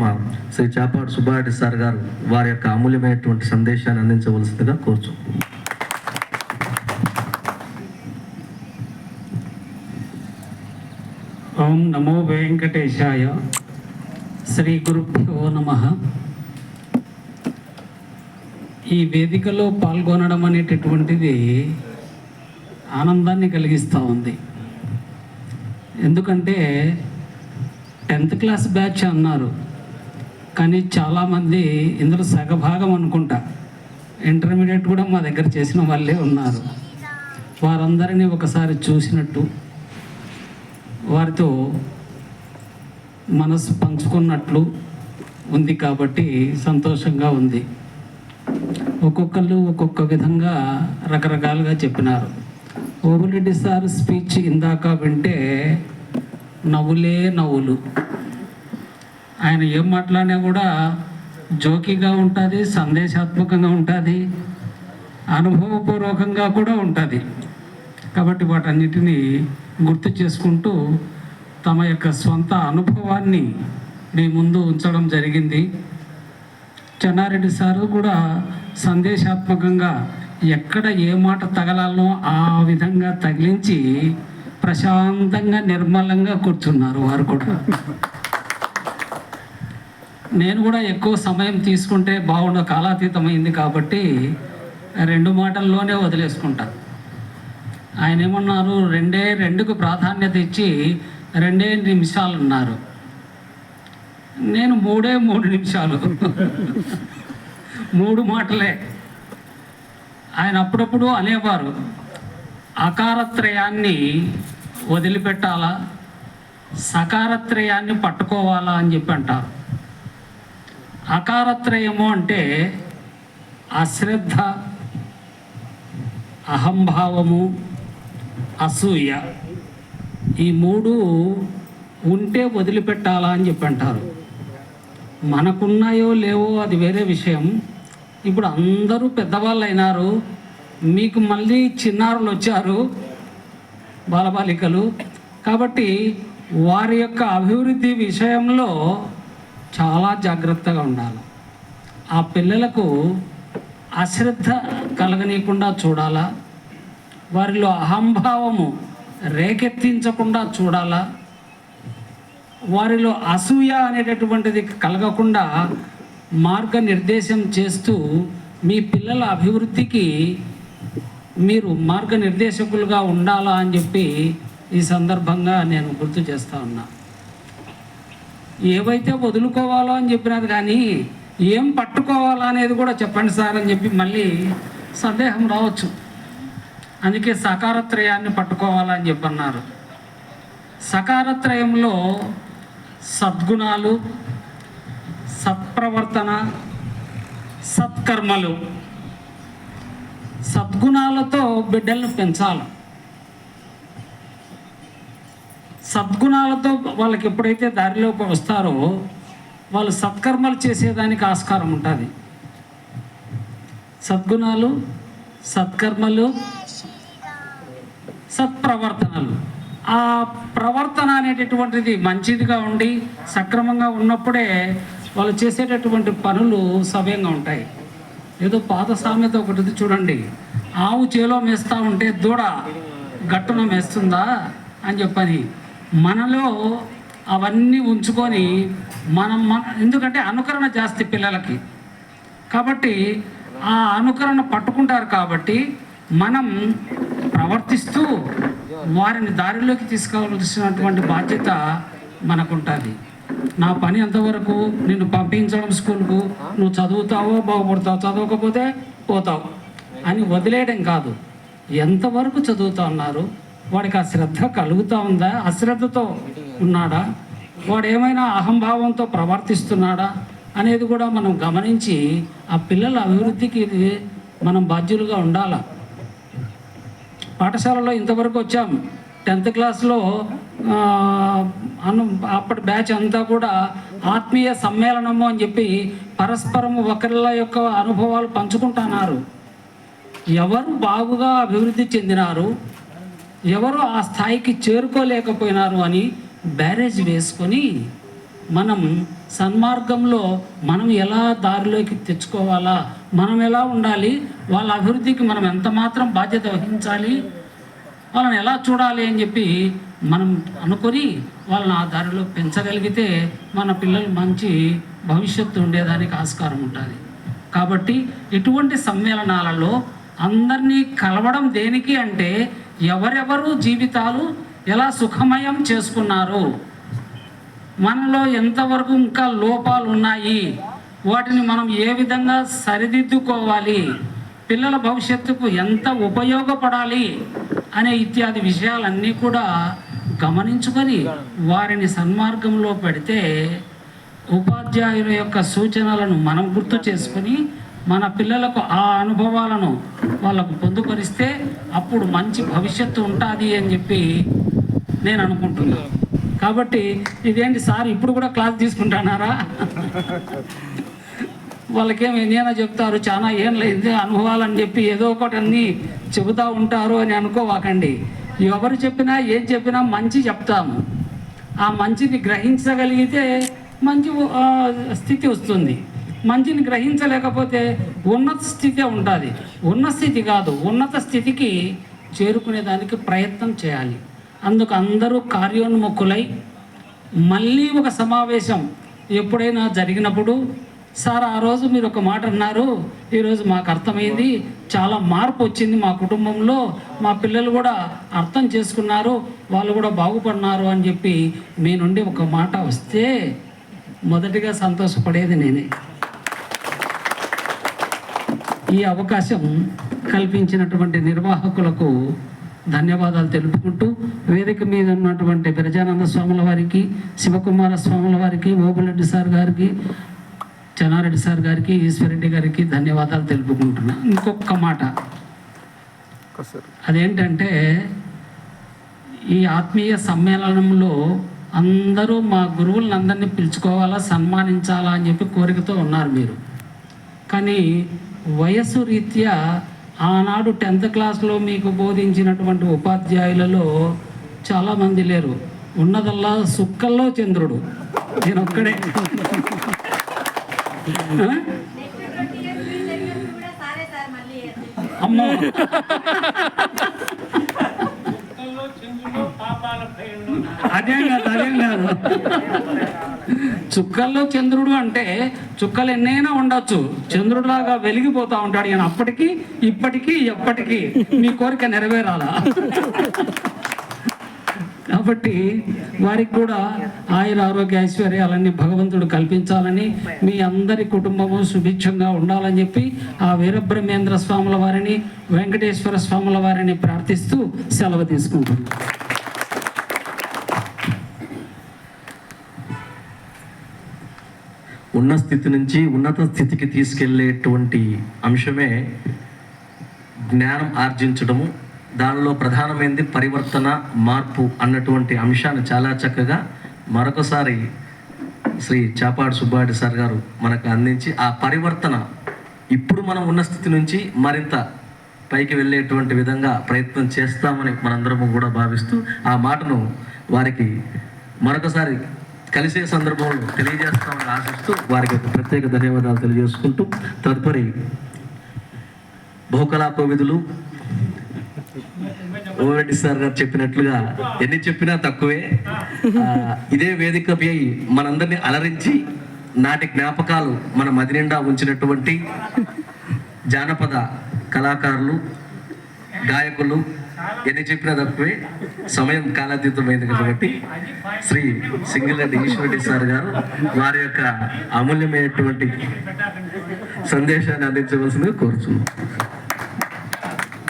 ప్రియతమ శ్రీ చాపాడు Subbareddy sir గారు వారి యొక్క అమూల్యమైనటువంటి సందేశాన్ని అందించవలసిందిగా కోరుచు. ఓం నమో వెంకటేశాయ. శ్రీ గురుభ్యో నమ. ఈ వేదికలో పాల్గొనడం అనేటటువంటిది ఆనందాన్ని కలిగిస్తూ ఉంది. ఎందుకంటే టెన్త్ క్లాస్ బ్యాచ్ అన్నారు. కానీ చాలామంది ఇందులో సగభాగం అనుకుంటా. ఇంటర్మీడియట్ కూడా మా దగ్గర చేసిన వాళ్ళే ఉన్నారు. వారందరినీ ఒకసారి చూసినట్టు వారితో మనసు పంచుకున్నట్లు ఉంది కాబట్టి సంతోషంగా ఉంది. ఒక్కొక్కళ్ళు ఒక్కొక్క విధంగా రకరకాలుగా చెప్పినారు. ఓబులెడ్డి సార్ స్పీచ్ ఇందాక వింటే నవ్వులే నవ్వులు. ఆయన ఏం మాట్లాడినా కూడా జోకిగా ఉంటుంది సందేశాత్మకంగా ఉంటుంది అనుభవపూర్వకంగా కూడా ఉంటుంది. కాబట్టి వాటన్నిటిని గుర్తు చేసుకుంటూ తమ యొక్క సొంత అనుభవాన్ని మీ ముందు ఉంచడం జరిగింది. చెన్నారెడ్డి సారు కూడా సందేశాత్మకంగా ఎక్కడ ఏ మాట తగలాలో ఆ విధంగా తగిలించి ప్రశాంతంగా నిర్మలంగా కూర్చున్నారు వారు కూడా. నేను కూడా ఎక్కువ సమయం తీసుకుంటే బాగుండ కాలాతీతమైంది కాబట్టి రెండు మాటల్లోనే వదిలేసుకుంటా. ఆయన ఏమన్నారు రెండే రెండుకు ప్రాధాన్యత ఇచ్చి రెండే నిమిషాలు ఉన్నారు నేను మూడే మూడు నిమిషాలు. మూడు మాటలే. ఆయన అప్పుడప్పుడు అనేవారు అకారత్రయాన్ని వదిలిపెట్టాలా? సకారత్రయాన్ని పట్టుకోవాలా? అని చెప్పి అంటారు. అకారత్రయము అంటే అశ్రద్ధ అహంభావము అసూయ. ఈ మూడు ఉంటే వదిలిపెట్టాలా అని చెప్పి అంటారు మనకున్నాయో లేవో అది వేరే విషయం. ఇప్పుడు అందరూ పెద్దవాళ్ళు అయినారు మీకు మళ్ళీ చిన్నారులు వచ్చారు బాలబాలికలు. కాబట్టి వారి యొక్క అభివృద్ధి విషయంలో చాలా జాగ్రత్తగా ఉండాలి. ఆ పిల్లలకు అశ్రద్ధ కలగనీయకుండా చూడాలా. వారిలో అహంభావము రేకెత్తించకుండా చూడాలా. వారిలో అసూయ అనేటటువంటిది కలగకుండా మార్గనిర్దేశం చేస్తూ మీ పిల్లల అభివృద్ధికి మీరు మార్గనిర్దేశకులుగా ఉండాలా అని చెప్పి ఈ సందర్భంగా నేను గుర్తు చేస్తా ఉన్నా. ఏవైతే వదులుకోవాలో అని చెప్పినది కానీ ఏం పట్టుకోవాలా అనేది కూడా చెప్పండి సార్ అని చెప్పి మళ్ళీ సందేహం రావచ్చు. అందుకే సకారత్రయాన్ని పట్టుకోవాలని చెప్పన్నారు. సకారత్రయంలో సద్గుణాలు సత్ప్రవర్తన సత్కర్మలు సద్గుణాలతో బిడ్డలను పెంచాలి. సద్గుణాలతో వాళ్ళకి ఎప్పుడైతే దారిలో వస్తారో వాళ్ళు సత్కర్మలు చేసేదానికి ఆస్కారం ఉంటుంది. సద్గుణాలు సత్కర్మలు సత్ప్రవర్తనలు. ఆ ప్రవర్తన అనేటటువంటిది మంచిదిగా ఉండి సక్రమంగా ఉన్నప్పుడే వాళ్ళు చేసేటటువంటి పనులు సవ్యంగా ఉంటాయి. ఏదో పాత సామెత ఒకటి చూడండి ఆవు చేలో మేస్తూ ఉంటే దూడ గట్టున మేస్తుందా? అని చెప్పని. మనలో అవన్నీ ఉంచుకొని మనం మన ఎందుకంటే అనుకరణ జాస్తి పిల్లలకి. కాబట్టి ఆ అనుకరణ పట్టుకుంటారు కాబట్టి మనం ప్రవర్తిస్తూ వారిని దారిలోకి తీసుకోవాల్సినటువంటి బాధ్యత మనకుంటుంది. నా పని ఎంతవరకు? నిన్ను పంపించడం స్కూల్కు. నువ్వు చదువుతావో బాగుపడతావు చదవకపోతే పోతావు అని వదిలేయడం కాదు. ఎంతవరకు చదువుతా ఉన్నారు? వాడికి ఆ శ్రద్ధ కలుగుతూ ఉందా? అశ్రద్ధతో ఉన్నాడా? వాడు ఏమైనా అహంభావంతో ప్రవర్తిస్తున్నాడా? అనేది కూడా మనం గమనించి ఆ పిల్లల అభివృద్ధికి మనం బాధ్యులుగా ఉండాలా? పాఠశాలలో ఇంతవరకు వచ్చాం. టెన్త్ క్లాస్లో అను అప్పటి బ్యాచ్ అంతా కూడా ఆత్మీయ సమ్మేళనము అని చెప్పి పరస్పరం ఒకరిల యొక్క అనుభవాలు పంచుకుంటున్నారు. ఎవరు బాగుగా అభివృద్ధి చెందినారు? ఎవరు ఆ స్థాయికి చేరుకోలేకపోయినారు అని బ్యారేజ్ వేసుకొని మనం సన్మార్గంలో మనం ఎలా దారిలోకి తెచ్చుకోవాలా? మనం ఎలా ఉండాలి? వాళ్ళ అభివృద్ధికి మనం ఎంత మాత్రం బాధ్యత వహించాలి? వాళ్ళని ఎలా చూడాలి అని చెప్పి మనం అనుకొని వాళ్ళని ఆ దారిలో పెంచగలిగితే మన పిల్లలు మంచి భవిష్యత్తు ఉండేదానికి ఆస్కారం ఉంటుంది. కాబట్టి ఇటువంటి సమ్మేళనాలలో అందరినీ కలవడం దేనికి అంటే ఎవరెవరు జీవితాలు ఎలా సుఖమయం చేసుకున్నారు మనలో ఎంతవరకు ఇంకా లోపాలు ఉన్నాయి వాటిని మనం ఏ విధంగా సరిదిద్దుకోవాలి పిల్లల భవిష్యత్తుకు ఎంత ఉపయోగపడాలి అనే ఇత్యాది విషయాలన్నీ కూడా గమనించుకొని వారిని సన్మార్గంలో పెడితే ఉపాధ్యాయుల యొక్క సూచనలను మనం గుర్తు చేసుకొని మన పిల్లలకు ఆ అనుభవాలను వాళ్ళకు పొందుపరిస్తే అప్పుడు మంచి భవిష్యత్తు ఉంటుంది అని చెప్పి నేను అనుకుంటున్నాను కాబట్టి ఇదేంటి సార్ ఇప్పుడు కూడా క్లాస్ తీసుకుంటున్నారా వాళ్ళకేం ఎన్నైనా చెప్తారు చాలా ఏం లేదు అనుభవాలని చెప్పి ఏదో ఒకటి అన్ని చెబుతూ ఉంటారు అని అనుకోవాకండి. ఎవరు చెప్పినా ఏం చెప్పినా మంచి చెప్తాము. ఆ మంచిని గ్రహించగలిగితే మంచి స్థితి వస్తుంది. మంచిని గ్రహించలేకపోతే ఉన్నత స్థితి ఉంటుంది ఉన్న స్థితి కాదు ఉన్నత స్థితికి చేరుకునే దానికి ప్రయత్నం చేయాలి. అందుకు అందరూ కార్యోన్ముఖులై మళ్ళీ ఒక సమావేశం ఎప్పుడైనా జరిగినప్పుడు సార్ ఆ రోజు మీరు ఒక మాట అన్నారు ఈరోజు మాకు అర్థమైంది చాలా మార్పు వచ్చింది మా కుటుంబంలో మా పిల్లలు కూడా అర్థం చేసుకున్నారు వాళ్ళు కూడా బాగుపడినారు అని చెప్పి మీ నుండి ఒక మాట వస్తే మొదటిగా సంతోషపడేది నేనే. ఈ అవకాశం కల్పించినటువంటి నిర్వాహకులకు ధన్యవాదాలు తెలుపుకుంటూ వేదిక మీద ఉన్నటువంటి బిరజానంద స్వాముల వారికి శివకుమార స్వాముల వారికి ఓబులరెడ్డి సార్ గారికి చెన్నారెడ్డి సార్ గారికి ఈశ్వరెడ్డి గారికి ధన్యవాదాలు తెలుపుకుంటున్నా. ఇంకొక మాట. అదేంటంటే ఈ ఆత్మీయ సమ్మేళనంలో అందరూ మా గురువులను అందరినీ పిలుచుకోవాలా సన్మానించాలా అని చెప్పి కోరికతో ఉన్నారు మీరు. కానీ వయస్సు రీత్యా ఆనాడు టెన్త్ క్లాస్లో మీకు బోధించినటువంటి ఉపాధ్యాయులలో చాలామంది లేరు. ఉన్నదల్లా సుక్కల్లో చంద్రుడు. నేను ఒక్కడే అమ్మో. అదేం కాదు అదేం కాదు. చుక్కల్లో చంద్రుడు అంటే చుక్కలు ఎన్నైనా ఉండొచ్చు. చంద్రుడిలాగా వెలిగిపోతా ఉంటాడు. ఈయన అప్పటికి ఇప్పటికీ ఎప్పటికీ మీ కోరిక నెరవేరాలా? కాబట్టి వారికి కూడా ఆయుర ఆరోగ్య ఐశ్వర్యాలన్నీ భగవంతుడు కల్పించాలని మీ అందరి కుటుంబము సుభిక్షంగా ఉండాలని చెప్పి ఆ వీరబ్రహ్మేంద్ర స్వాముల వారిని వెంకటేశ్వర స్వాముల వారిని ప్రార్థిస్తూ సెలవు తీసుకుంటున్నాను ఉన్న స్థితి నుంచి ఉన్నత స్థితికి తీసుకెళ్ళేటువంటి అంశమే జ్ఞానం ఆర్జించడము. దానిలో ప్రధానమైనది పరివర్తన మార్పు అన్నటువంటి అంశాన్ని చాలా చక్కగా మరొకసారి శ్రీ చాపాడు సుబ్బారెడ్డి సార్ గారు మనకు అందించి ఆ పరివర్తన ఇప్పుడు మనం ఉన్న స్థితి నుంచి మరింత పైకి వెళ్ళేటువంటి విధంగా ప్రయత్నం చేస్తామని మనందరము కూడా భావిస్తూ ఆ మాటను వారికి మరొకసారి కలిసే సందర్భంలో తెలియజేస్తామని ఆశిస్తూ వారికి ప్రత్యేక ధన్యవాదాలు తెలియజేసుకుంటూ తదుపరి బహుకళా కోవిదులు ఓరెడ్డి సార్ గారు చెప్పినట్లుగా ఎన్ని చెప్పినా తక్కువే. ఇదే వేదికపై మనందరినీ అలరించి నాటి జ్ఞాపకాలు మన మది నిండా ఉంచినటువంటి జానపద కళాకారులు గాయకులు ఎన్ని చెప్పినా తప్పే. సమయం కాలాతీతమైంది కాబట్టి శ్రీ సింగిరెడ్డి ఈశ్వరెడ్డి సార్ గారు వారి యొక్క అమూల్యమైనటువంటి సందేశాన్ని అందించవలసిందిగా కోరుచున్నాం.